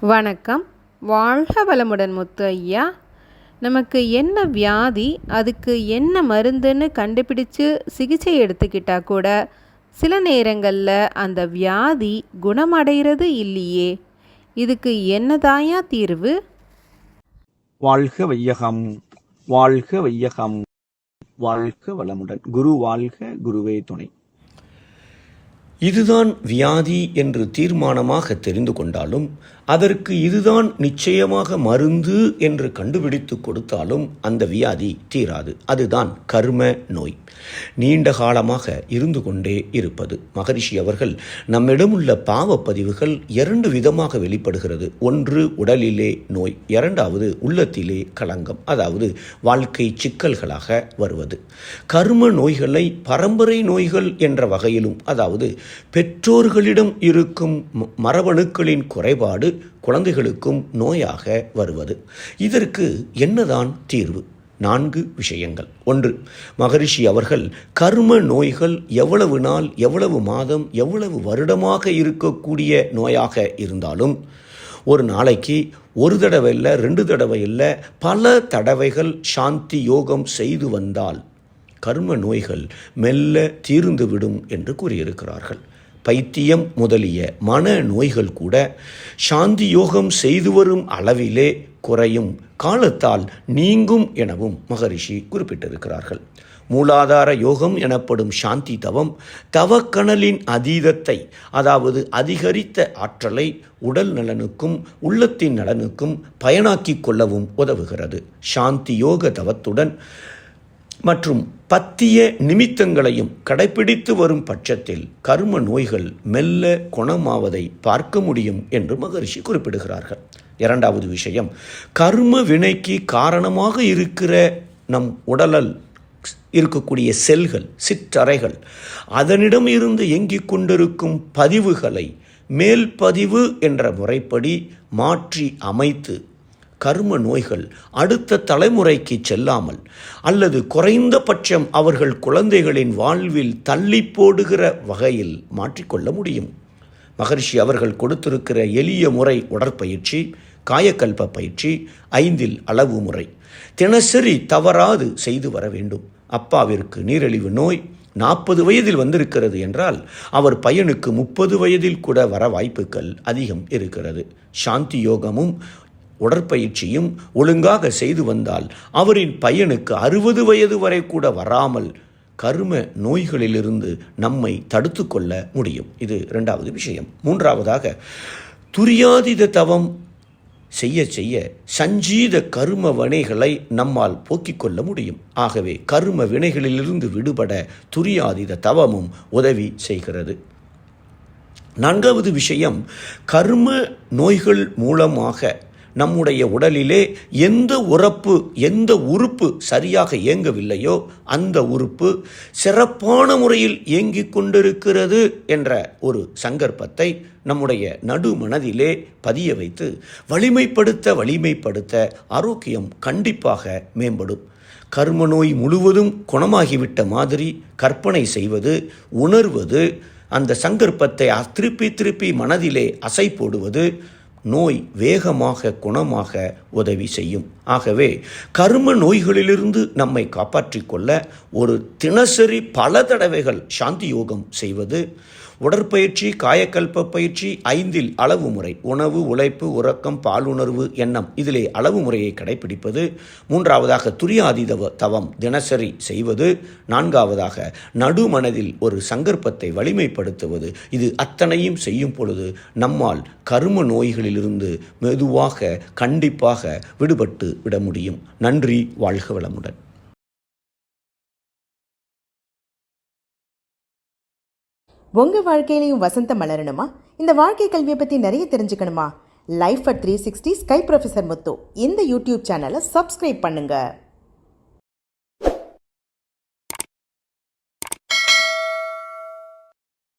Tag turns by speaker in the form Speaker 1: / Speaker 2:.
Speaker 1: வணக்கம். வாழ்க வளமுடன் முத்து ஐயா நமக்கு என்ன வியாதி அதுக்கு என்ன மருந்துன்னு கண்டுபிடிச்சு சிகிச்சை எடுத்துக்கிட்டா கூட சில நேரங்களில் அந்த வியாதி குணமடைகிறது இல்லையே. இதுக்கு என்னதாயா தீர்வு?
Speaker 2: வாழ்க வையகம் வாழ்க வையகம் வாழ்க வளமுடன். குரு வாழ்க குருவே துணை.
Speaker 3: இதுதான் வியாதி என்று தீர்மானமாக தெரிந்து கொண்டாலும் அதற்கு இதுதான் நிச்சயமாக மருந்து என்று கண்டுபிடித்து கொடுத்தாலும் அந்த வியாதி தீராது. அதுதான் கர்ம நோய். நீண்ட காலமாக இருந்து கொண்டே இருப்பது. மகரிஷி அவர்கள் நம்மிடம் உள்ள பாவப்பதிவுகள் இரண்டு விதமாக வெளிப்படுகிறது. ஒன்று உடலிலே நோய் இரண்டாவது உள்ளத்திலே களங்கம் அதாவது வாழ்க்கை சிக்கல்களாக வருவது. கர்ம நோய்களை பரம்பரை நோய்கள் என்ற வகையிலும் அதாவது பெற்றோர்களிடம் இருக்கும் ம- மரபணுக்களின் குறைபாடு குழந்தைகளுக்கும் நோயாக வருவது. இதற்கு என்னதான் தீர்வு? நான்கு விஷயங்கள். ஒன்று மகரிஷி அவர்கள் கர்ம நோய்கள் எவ்வளவு நாள் எவ்வளவு மாதம் எவ்வளவு வருடமாக இருக்கக்கூடிய நோயாக இருந்தாலும் ஒரு நாளைக்கு ஒரு தடவை இல்லை ரெண்டு தடவை இல்லை பல தடவைகள் சாந்தி யோகம் செய்து வந்தால் கர்ம நோய்கள் மெல்ல தீர்ந்துவிடும் என்று கூறியிருக்கிறார்கள். பைத்தியம் முதலிய மன நோய்கள் கூட சாந்தி யோகம் செய்து வரும் அளவிலே குறையும் காலத்தால் நீங்கும் எனவும் மகரிஷி குறிப்பிட்டிருக்கிறார்கள். மூலாதார யோகம் எனப்படும் சாந்தி தவம் தவக்கணலின் அதீதத்தை அதாவது அதிகரித்த ஆற்றலை உடல் நலனுக்கும் உள்ளத்தின் நலனுக்கும் பயனாக்கிக் கொள்ளவும் உதவுகிறது. சாந்தி யோக தவத்துடன் மற்றும் பத்திய நிமித்தங்களையும் கடைபிடித்து வரும் பட்சத்தில் கர்ம நோய்கள் மெல்ல குணமாவதை பார்க்க முடியும் என்று மகரிஷி குறிப்பிடுகிறார்கள். இரண்டாவது விஷயம் கர்ம வினைக்கு காரணமாக இருக்கிற நம் உடலல் இருக்கக்கூடிய செல்கள் சிற்றறைகள் அதனிடம் இருந்து எங்கிக் கொண்டிருக்கும் பதிவுகளை மேல் பதிவு என்ற முறைப்படி மாற்றி அமைத்து கர்ம நோய்கள் அடுத்த தலைமுறைக்கு செல்லாமல் அல்லது குறைந்தபட்சம் அவர்கள் குழந்தைகளின் வாழ்வில் தள்ளி போடுகிற வகையில் மாற்றிக்கொள்ள முடியும். மகர்ஷி அவர்கள் கொடுத்திருக்கிற எளிய முறை உடற்பயிற்சி காயக்கல்ப பயிற்சி ஐந்தில் அளவு முறை. தினசரி தவறாது செய்து வர வேண்டும். அப்பாவிற்கு நீரிழிவு நோய் நாற்பது வயதில் வந்திருக்கிறது என்றால் அவர் பையனுக்கு முப்பது வயதில் கூட வர வாய்ப்புகள் அதிகம் இருக்கிறது. சாந்தி யோகமும் உடற்பயிற்சியும் ஒழுங்காக செய்து வந்தால் அவரின் பையனுக்கு அறுபது வயது வரை கூட வராமல் கர்ம நோய்களிலிருந்து நம்மை தடுத்து கொள்ள முடியும். இது ரெண்டாவது விஷயம். மூன்றாவதாக துரியாதித தவம் செய்ய செய்ய சஞ்சீத கரும வினைகளை நம்மால் போக்கிக் கொள்ள முடியும். ஆகவே கரும வினைகளிலிருந்து விடுபட துரியாதித தவமும் உதவி செய்கிறது. நான்காவது விஷயம் கர்ம நோய்கள் மூலமாக நம்முடைய உடலிலே எந்த உறப்பு எந்த உறுப்பு சரியாக இயங்கவில்லையோ அந்த உறுப்பு சிறப்பான முறையில் இயங்கிக் கொண்டிருக்கிறது என்ற ஒரு சங்கற்பத்தை நம்முடைய நடு மனதிலே பதிய வைத்து வலிமைப்படுத்த வலிமைப்படுத்த ஆரோக்கியம் கண்டிப்பாக மேம்படும். கர்ம நோய் முழுவதும் குணமாகிவிட்ட மாதிரி கற்பனை செய்வது உணர்வது அந்த சங்கற்பத்தை அ- திருப்பி திருப்பி மனதிலே அசை போடுவது நோய் வேகமாக குணமாக உதவி செய்யும். ஆகவே கர்ம நோய்களிலிருந்து நம்மை காப்பாற்றிக் கொள்ள ஒரு தினசரி பல தடவைகள் சாந்தி யோகம் செய்வது உடற்பயிற்சி காயக்கல்ப பயிற்சி ஐந்தில் அளவு முறை உணவு உழைப்பு உறக்கம் பாலுணர்வு எண்ணம் இதிலே அளவு முறையை கடைபிடிப்பது மூன்றாவதாக துரியாதீதவ தவம் தினசரி செய்வது நான்காவதாக நடுமனதில் ஒரு சங்கற்பத்தை வலிமைப்படுத்துவது இது அத்தனையும் செய்யும் பொழுது நம்மால் கரும நோய்களில் இருந்து மெதுவாக கண்டிப்பாக விடுபட்டு விட முடியும். நன்றி வாழ்க வளமுடன்.
Speaker 4: உங்க வாழ்க்கையிலையும் வசந்தம் மலரணுமா? இந்த வாழ்க்கை கல்வியை பத்தி நிறைய தெரிஞ்சுக்கணுமா? Life at three sixty sky professor Muthu. இந்த யூடியூப் சேனலை சப்ஸ்கிரைப் பண்ணுங்க.